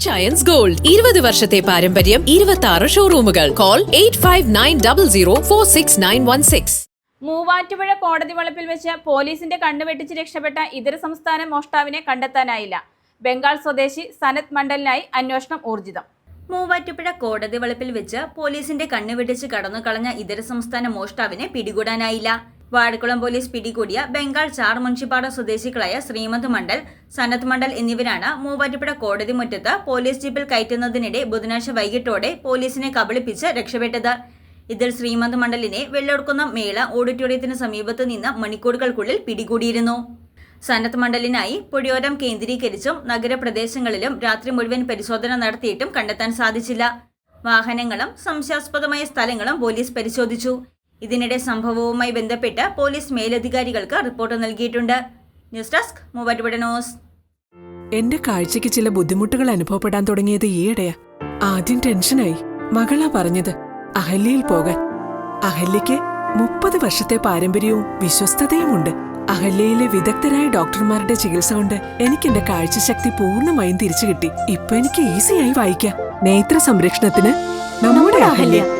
Rich ions gold ഇരുപത് വർഷത്തെ പാരമ്പര്യം ഇരുപത്തി ആറ് ഷോറൂമുകൾ call eight five nine double zero four six nine one six Muvattupuzha കോടതി വളപ്പിൽ വെച്ച് പോലീസിന്റെ കണ്ണുവെട്ടിച്ച് രക്ഷപ്പെട്ട ഇതര സംസ്ഥാന മോഷ്ടാവിനെ കണ്ടെത്താനായില്ല. ബംഗാൾ സ്വദേശി സനത് മണ്ഡലിനായി അന്വേഷണം ഊർജിതം. മൂവാറ്റുപുഴ കോടതി വളപ്പിൽ വെച്ച് പോലീസിന്റെ കണ്ണുവെട്ടിച്ച് കടന്നു കളഞ്ഞ ഇതര സംസ്ഥാന മോഷ്ടാവിനെ പിടികൂടാനായില്ല. വാഴക്കുളം പോലീസ് പിടികൂടിയ ബംഗാൾ ചാർ മുൻഷിപ്പാട സ്വദേശികളായ ശ്രീമന്ത് മണ്ഡൽ സനത് മണ്ഡൽ എന്നിവരാണ് മൂവാറ്റുപുഴ കോടതി മുറ്റത്ത് പോലീസ് ജീപ്പിൽ കയറ്റുന്നതിനിടെ ബുധനാഴ്ച വൈകിട്ടോടെ പോലീസിനെ കബളിപ്പിച്ച് രക്ഷപ്പെട്ടത്. ഇതിൽ ശ്രീമന്ത് മണ്ഡലിനെ വെള്ളൊടുക്കുന്ന മേള ഓഡിറ്റോറിയത്തിന് സമീപത്ത് നിന്ന് മണിക്കൂറുകൾക്കുള്ളിൽ പിടികൂടിയിരുന്നു. സനത് മണ്ഡലിനായി പുഴയോരം കേന്ദ്രീകരിച്ചും നഗരപ്രദേശങ്ങളിലും രാത്രി മുഴുവൻ പരിശോധന നടത്തിയിട്ടും കണ്ടെത്താൻ സാധിച്ചില്ല. വാഹനങ്ങളും സംശയാസ്പദമായ സ്ഥലങ്ങളും പോലീസ് പരിശോധിച്ചു. ഇതിനിടെ സംഭവവുമായി ബന്ധപ്പെട്ട് പോലീസ് മേലധികാരികൾക്ക് റിപ്പോർട്ട് നൽകിയിട്ടുണ്ട്. ന്യൂസ് ഡെസ്ക് എന്റെ കാഴ്ചയ്ക്ക് ചില ബുദ്ധിമുട്ടുകൾ അനുഭവപ്പെടാൻ തുടങ്ങിയത് ഈയിടെയാ. ആദ്യം ടെൻഷനായി. മകളാ പറഞ്ഞത് അഹല്യയിൽ പോകാൻ. അഹല്യയ്ക്ക് മുപ്പത് വർഷത്തെ പാരമ്പര്യവും വിശ്വസ്തതയുമുണ്ട്. അഹല്യയിലെ വിദഗ്ധരായ ഡോക്ടർമാരുടെ ചികിത്സ കൊണ്ട് എനിക്ക് എന്റെ കാഴ്ചശക്തി പൂർണമായും തിരിച്ചു കിട്ടി ഇപ്പൊ എനിക്ക് ഈസിയായി വായിക്കാം. നേത്ര സംരക്ഷണത്തിന് നമ്മുടെ Ahalya.